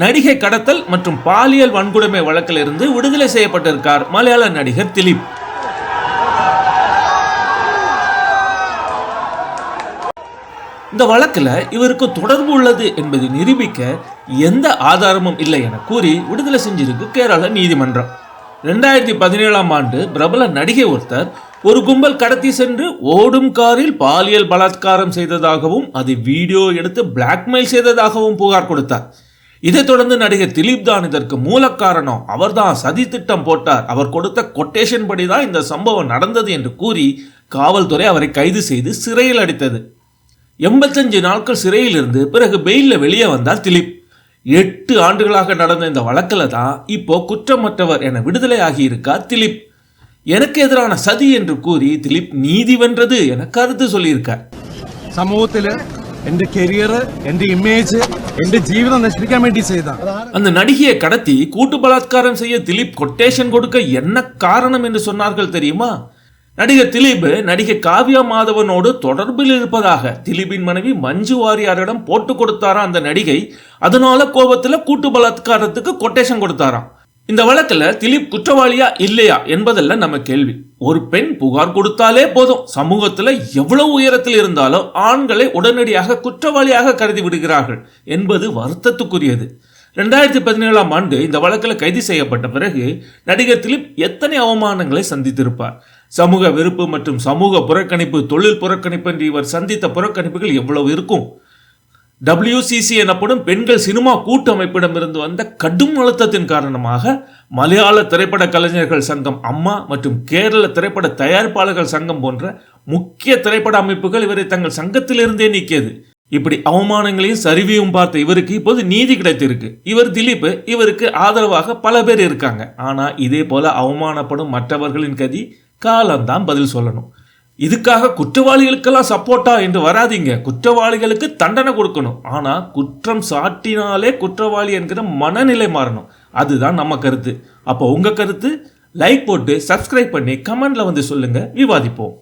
நடிகை கடத்தல் மற்றும் பாலியல் வன்கொடுமை வழக்கில் இருந்து விடுதலை செய்யப்பட்டிருக்கார் மலையாள நடிகர் திலீப். இந்த வழக்கில் இவருக்கு தொடர்பு உள்ளது என்பதை நிரூபிக்க எந்த ஆதாரமும் இல்லை என கூறி விடுதலை செஞ்சிருக்கு கேரள நீதிமன்றம். ரெண்டாயிரத்தி பதினேழாம் ஆண்டு பிரபல நடிகை ஒருத்தர் ஒரு கும்பல் கடத்தி சென்று ஓடும் காரில் பாலியல் பலாத்காரம் செய்ததாகவும் அது வீடியோ எடுத்து பிளாக்மெயில் செய்ததாகவும் புகார் கொடுத்தார். இதைத் தொடர்ந்து நடிகர் திலீப் தான் இதற்கு மூல காரணம். அவர்தான் சதி திட்டம் போட்டார். அவர் கொடுத்த கொட்டேஷன் படி தான் இந்த சம்பவம் நடந்தது என்று கூறி காவல்துறை அவரை கைது செய்து சிறையில் அடித்தது. எண்பத்தஞ்சு நாட்கள் சிறையில் இருந்து பிறகு பெயிலில் வெளியே வந்தார் திலீப். எட்டு ஆண்டுகளாக நடந்த இந்த வழக்கில் தான் இப்போ குற்றமற்றவர் என விடுதலை ஆகியிருக்கார் திலீப். எனக்கு எதிரான சதி என்று கூறி திலீப் நீதி வென்றது என கருத்து சொல்லியிருக்கார். சமூகத்தில் എന്റെ കരിയർ എന്റെ ഇമേജ് എന്റെ ജീവിതം നശിപ്പിക്കാൻ വേണ്ടി ചെയ്ത அந்த நடிகையை கடத்தி கூட்டு பலாத்காரம் செய்ய திலீப் கொட்டேஷன் கொடுக்க என்ன காரணம் என்று சொன்னார்கள் தெரியுமா நடிகர் திலீப் நடிகை காவ்யா மாதவனோடு தொடர்பில் இருப்பதாக திலீப்பின் மனைவி மஞ்சு வாரியாரிடம் போட்டு கொடுத்தாரா அந்த நடிகை அதனால கோபத்துல கூட்டு பலாத்காரத்துக்கு கொட்டேஷன் கொடுத்தாராம் இந்த வழக்கில் திலீப் குற்றவாளியா இல்லையா என்பதல்ல நம்ம கேள்வி. ஒரு பெண் புகார் கொடுத்தாலே போதும். சமூகத்தில் எவ்வளவு உயரத்தில் இருந்தாலும் ஆண்களை உடனடியாக குற்றவாளியாக கருதி விடுகிறார்கள் என்பது வருத்தத்துக்குரியது. ரெண்டாயிரத்தி பதினேழாம் ஆண்டு இந்த வழக்கில் கைது செய்யப்பட்ட பிறகு நடிகர் திலீப் எத்தனை அவமானங்களை சந்தித்திருப்பார்? சமூக வெறுப்பு மற்றும் சமூக புறக்கணிப்பு தொழில் புறக்கணிப்பு என்று இவர் சந்தித்த புறக்கணிப்புகள் எவ்வளவு இருக்கும்? டபிள்யூசிசி எனப்படும் பெண்கள் சினிமா கூட்டமைப்பிடமிருந்து வந்த கடும் அழுத்தத்தின் காரணமாக மலையாள திரைப்பட கலைஞர்கள் சங்கம் அம்மா மற்றும் கேரள திரைப்பட தயாரிப்பாளர்கள் சங்கம் போன்ற முக்கிய திரைப்பட அமைப்புகள் இவரை தங்கள் சங்கத்திலிருந்தே நீக்கியது. இப்படி அவமானங்களையும் சரிவையும் பார்த்த இவருக்கு இப்போது நீதி கிடைத்திருக்கு. இவர் திலீப் இவருக்கு ஆதரவாக பல பேர் இருக்காங்க. ஆனால் இதே போல அவமானப்படும் மற்றவர்களின் கதி காலம்தான் பதில் சொல்லணும். இதுக்காக குற்றவாளிகளுக்கெல்லாம் சப்போர்ட்டா என்று வராதீங்க. குற்றவாளிகளுக்கு தண்டனை கொடுக்கணும். ஆனால் குற்றம் சாட்டினாலே குற்றவாளி என்கிற மனநிலை மாறணும். அதுதான் நம்ம கருத்து. அப்போ உங்கள் கருத்து லைக் போட்டு சப்ஸ்கிரைப் பண்ணி கமெண்டில் வந்து சொல்லுங்கள் விவாதிப்போம்.